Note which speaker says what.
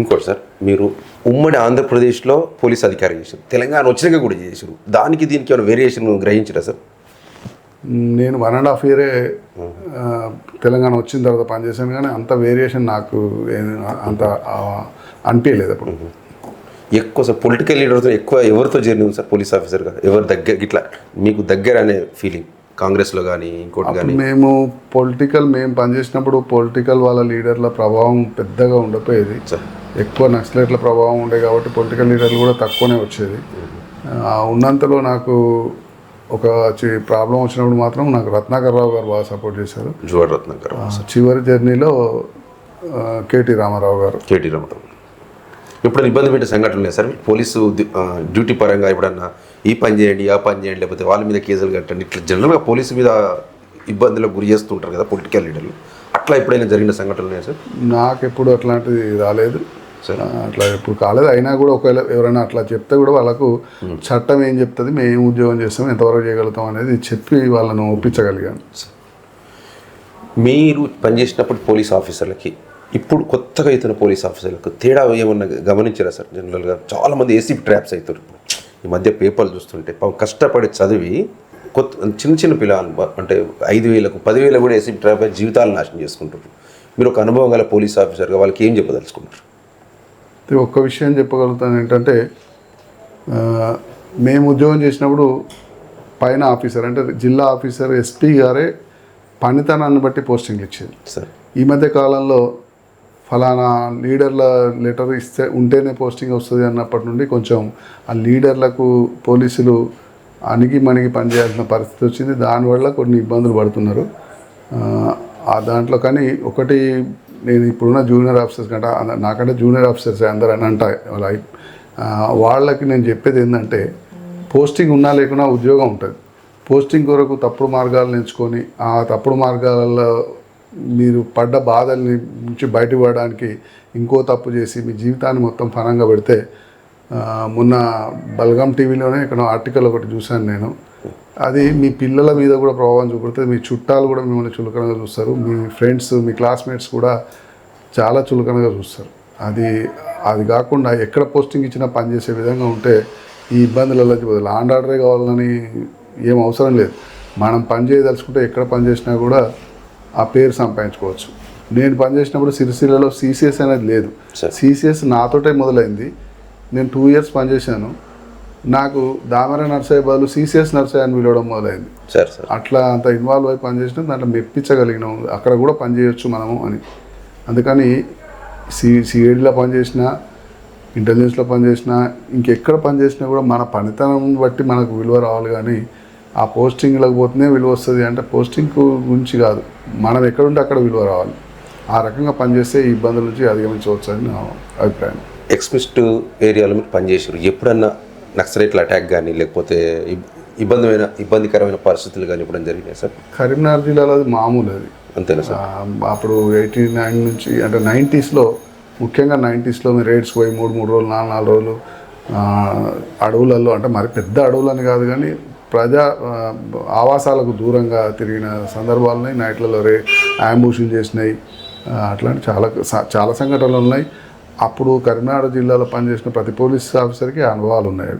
Speaker 1: ఇంకోటి సార్ మీరు ఉమ్మడి ఆంధ్రప్రదేశ్లో పోలీస్ అధికారి చేశారు. తెలంగాణ వచ్చినాక కూడా చేశారు. దానికి దీనికి ఏమైనా వేరియేషన్ గ్రహించరా సార్?
Speaker 2: నేను వన్ అండ్ హాఫ్ ఇయరే తెలంగాణ వచ్చిన తర్వాత పనిచేశాను కానీ అంత వేరియేషన్ నాకు అంత అనిపించలేదు అప్పుడు.
Speaker 1: ఎక్కువ సార్ పొలిటికల్ లీడర్తో ఎక్కువ ఎవరితో జర్నీ ఉంది సార్ పోలీస్ ఆఫీసర్గా ఎవరి దగ్గర ఇట్లా మీకు దగ్గర అనే ఫీలింగ్ కాంగ్రెస్లో కానీ ఇంకోటి కానీ
Speaker 2: మేము పొలిటికల్ మేము పనిచేసినప్పుడు పొలిటికల్ వాళ్ళ లీడర్ల ప్రభావం పెద్దగా ఉండకపోయేది
Speaker 1: సార్.
Speaker 2: ఎక్కువ నక్సలైట్ల ప్రభావం ఉండే కాబట్టి పొలిటికల్ లీడర్లు కూడా తక్కువనే వచ్చేది. ఉన్నంతలో నాకు ఒక ప్రాబ్లం వచ్చినప్పుడు మాత్రం నాకు రత్నాకర్ రావు గారు బాగా సపోర్ట్ చేశారు.
Speaker 1: జువాడ్ రత్నాకర్
Speaker 2: చివరి జర్నీలో కేటీ రామారావు గారు.
Speaker 1: కేటీ రమణ ఎప్పుడైనా ఇబ్బంది పెట్టే సంఘటనలు సార్? పోలీసు డ్యూటీ పరంగా ఎప్పుడన్నా ఈ పని చేయండి ఆ పని చేయండి లేకపోతే వాళ్ళ మీద కేసులు కట్టండి ఇట్లా జనరల్గా పోలీసు మీద ఇబ్బందులకు గురి చేస్తుంటారు కదా పొలిటికల్ లీడర్లు అట్లా ఎప్పుడైనా జరిగిన సంఘటనలు సార్?
Speaker 2: నాకెప్పుడు అట్లాంటిది రాలేదు.
Speaker 1: సరే.
Speaker 2: అట్లా ఎప్పుడు కాలేదు. అయినా కూడా ఒకవేళ ఎవరైనా అట్లా చెప్తే కూడా వాళ్ళకు చట్టం ఏం చెప్తుంది మేము ఏం ఉద్యోగం చేస్తాం ఎంతవరకు చేయగలుగుతాం అనేది చెప్పి వాళ్ళను ఒప్పించగలిగాను.
Speaker 1: మీరు పనిచేసినప్పుడు పోలీస్ ఆఫీసర్లకి ఇప్పుడు కొత్తగా అవుతున్న పోలీస్ ఆఫీసర్లకు తేడా ఏమన్నా గమనించారా సార్? జనరల్గా చాలామంది ఏసీ ట్రాప్స్ అవుతారు ఇప్పుడు. ఈ మధ్య పేపర్లు చూస్తుంటే కష్టపడి చదివి కొత్త చిన్న చిన్న పిల్లలు అంటే ఐదు వేలకు పదివేలకు కూడా ఏసీ ట్రాప్ జీవితాలు నాశనం చేసుకుంటారు మీరు ఒక అనుభవం గల పోలీస్ ఆఫీసర్గా వాళ్ళకి ఏం చెప్పదలుచుకుంటారు
Speaker 2: ఒక్క విషయం చెప్పగలుగుతాను ఏంటంటే మేము ఉద్యోగం చేసినప్పుడు పైన ఆఫీసర్ అంటే జిల్లా ఆఫీసర్ ఎస్పీ గారే పనితనాన్ని బట్టి పోస్టింగ్లు ఇచ్చేది.
Speaker 1: సార్.
Speaker 2: ఈ మధ్య కాలంలో ఫలానా లీడర్ల లెటర్ ఇస్తే ఉంటేనే పోస్టింగ్ వస్తుంది అన్నప్పటి నుండి కొంచెం ఆ లీడర్లకు పోలీసులు అణిగి మణిగి పనిచేయాల్సిన పరిస్థితి వచ్చింది. దానివల్ల కొన్ని ఇబ్బందులు పడుతున్నారు. ఆ దాంట్లో కానీ ఒకటి నేను ఇప్పుడున్న జూనియర్ ఆఫీసర్స్ కంటే నాకంటే జూనియర్ ఆఫీసర్స్ అందరు అని అంట వాళ్ళ వాళ్ళకి నేను చెప్పేది ఏంటంటే పోస్టింగ్ ఉన్నా లేకున్నా ఉద్యోగం ఉంటుంది. పోస్టింగ్ కొరకు తప్పుడు మార్గాలను ఎంచుకొని ఆ తప్పుడు మార్గాలలో మీరు పడ్డ బాధల్ని నుంచి బయటపడడానికి ఇంకో తప్పు చేసి మీ జీవితాన్ని మొత్తం ఫలంగా పెడితే మొన్న బల్గం టీవీలోనే ఇక్కడ ఆర్టికల్ ఒకటి చూశాను నేను. అది మీ పిల్లల మీద కూడా ప్రభావం చూపుతుంది. మీ చుట్టాలు కూడా మిమ్మల్ని చులకనగా చూస్తారు. మీ ఫ్రెండ్స్ మీ క్లాస్మేట్స్ కూడా చాలా చులకనగా చూస్తారు. అది అది కాకుండా ఎక్కడ పోస్టింగ్ ఇచ్చినా పనిచేసే విధంగా ఉంటే ఈ ఇబ్బందులలో లాండ్ ఆర్డరే కావాలని ఏం అవసరం లేదు. మనం పని చేయదలుచుకుంటే ఎక్కడ పని చేసినా కూడా ఆ పేరు సంపాదించుకోవచ్చు. నేను పనిచేసినప్పుడు సిరిసిల్లలో సీసీఎస్ అనేది లేదు. సీసీఎస్ నాతోటే మొదలైంది. నేను టూ ఇయర్స్ పనిచేశాను నాకు దామర నర్సయ్య బదులు సీసీఎస్ నర్సయ్య అని పిలవడం మొదలైంది.
Speaker 1: Sir sir.
Speaker 2: అట్లా అంత ఇన్వాల్వ్ అయి పనిచేసినాం దాంట్లో మెప్పించగలిగినాం. అక్కడ కూడా పని చేయొచ్చు మనము అని. అందుకని సి సిఐడిలో పనిచేసిన ఇంటెలిజెన్స్లో పనిచేసిన ఇంకెక్కడ పనిచేసినా కూడా మన పనితనం బట్టి మనకు విలువ రావాలి కానీ ఆ పోస్టింగ్లకు పోతేనే విలువ వస్తుంది అంటే పోస్టింగ్ గురించి కాదు. మనం ఎక్కడుంటే అక్కడ విలువ రావాలి. ఆ రకంగా పనిచేస్తే ఈ ఇబ్బందుల నుంచి అధిగమించవచ్చు అని నా అభిప్రాయం.
Speaker 1: ఎక్స్మిస్ట్ ఏరియాలో మీరు పనిచేసారు ఎప్పుడన్నా నక్సలైట్ల అటాక్ కానీ లేకపోతే ఇబ్- ఇబ్బందిమైన ఇబ్బందికరమైన పరిస్థితులు కానీ ఎప్పుడైనా జరిగినాయి సార్?
Speaker 2: కరీంనగర్ జిల్లాలో అది మామూలు అది.
Speaker 1: అంతేనా సార్?
Speaker 2: అప్పుడు ఎయిటీ నైన్ నుంచి అంటే నైంటీస్లో ముఖ్యంగా నైంటీస్లో మీరు రైడ్స్ పోయి మూడు మూడు రోజులు నాలుగు నాలుగు రోజులు అడవులలో అంటే మరి పెద్ద అడవులని కాదు కానీ ప్రజా ఆవాసాలకు దూరంగా తిరిగిన సందర్భాలని నైట్లలో రే అంబుషులు చేసినాయి. అట్లాంటి చాలా చాలా సంఘటనలు ఉన్నాయి. అప్పుడు కరీంనగర్ జిల్లాలో పనిచేసిన ప్రతి పోలీస్ ఆఫీసర్కి అనుభవాలు ఉన్నాయి.